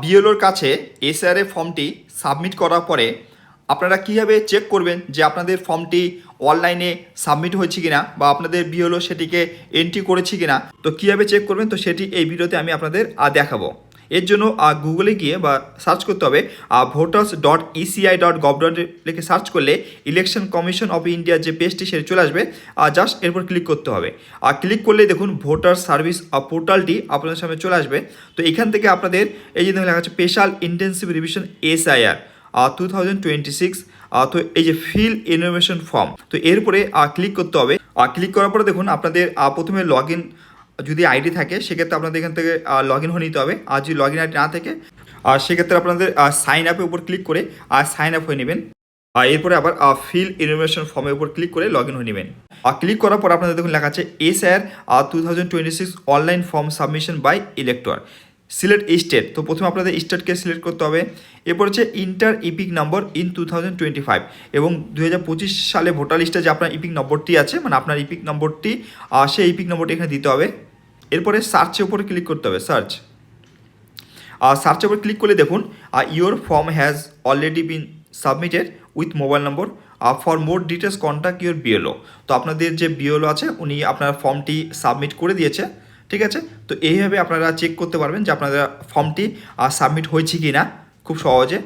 বিএলওর কাছে এসআরএ ফর্মটি সাবমিট করার পরে আপনারা কীভাবে চেক করবেন যে আপনাদের ফর্মটি অনলাইনে সাবমিট হয়েছে কিনা বা আপনাদের বিএলও সেটিকে এন্ট্রি করেছে কিনা? তো কীভাবে চেক করবেন? তো সেটি এই ভিডিওতে আমি আপনাদের দেখাবো। এর জন্য গুগলে গিয়ে বা সার্চ করতে হবে voters dot ECI dot gov dot লিখে সার্চ করলে ইলেকশন কমিশন অফ ইন্ডিয়ার যে পেজটি সেটি চলে আসবে। আর জাস্ট এরপর ক্লিক করতে হবে। আর ক্লিক করলে দেখুন ভোটার সার্ভিস পোর্টালটি আপনাদের সামনে চলে আসবে। তো এখান থেকে আপনাদের, এই যে লেখা আছে special intensive revision SIR two thousand twenty six তো এই যে ফিল ইনফরমেশন ফর্ম তো এরপরে ক্লিক করতে হবে। আর ক্লিক করার পরে দেখুন, আপনাদের প্রথমে লগ ইন যদি আইডি থাকে, সেক্ষেত্রে আপনাদের এখান থেকে লগ ইন হয়ে নিতে হবে। আর যদি লগ ইন আইডি না থাকে আর সেক্ষেত্রে আপনাদের সাইন আপের উপর ক্লিক করে আর সাইন আপ হয়ে নেবেন। আর এরপরে আবার ফিল ইনফরমেশন ফর্মের উপর ক্লিক করে লগ ইন হয়ে নেবেন। আর ক্লিক করার পর আপনাদের দেখুন লেখা আছে S R two thousand twenty six online form submission by elector select state. তো প্রথমে আপনাদের স্টেটকে সিলেক্ট করতে হবে। এরপর হচ্ছে enter EPIC number in two thousand twenty five. এবং দু হাজার পঁচিশ সালে ভোটার লিস্টে যে আপনার ইপিক নম্বরটি আছে মানে আপনার ইপিক নম্বরটি সেই ইপিক নম্বরটি এখানে দিতে হবে। এরপরে সার্চের উপরে ক্লিক করতে হবে, সার্চ। আর সার্চের উপর ক্লিক করলে দেখুন your form has already been submitted with mobile number. For more details contact your BLO. তো আপনাদের যে বিএলও আছে, উনি আপনার ফর্মটি সাবমিট করে দিয়েছে। ঠিক আছে? তো এইভাবে আপনারা চেক করতে পারবেন যে আপনাদের ফর্মটি সাবমিট হয়েছে কি না খুব সহজে।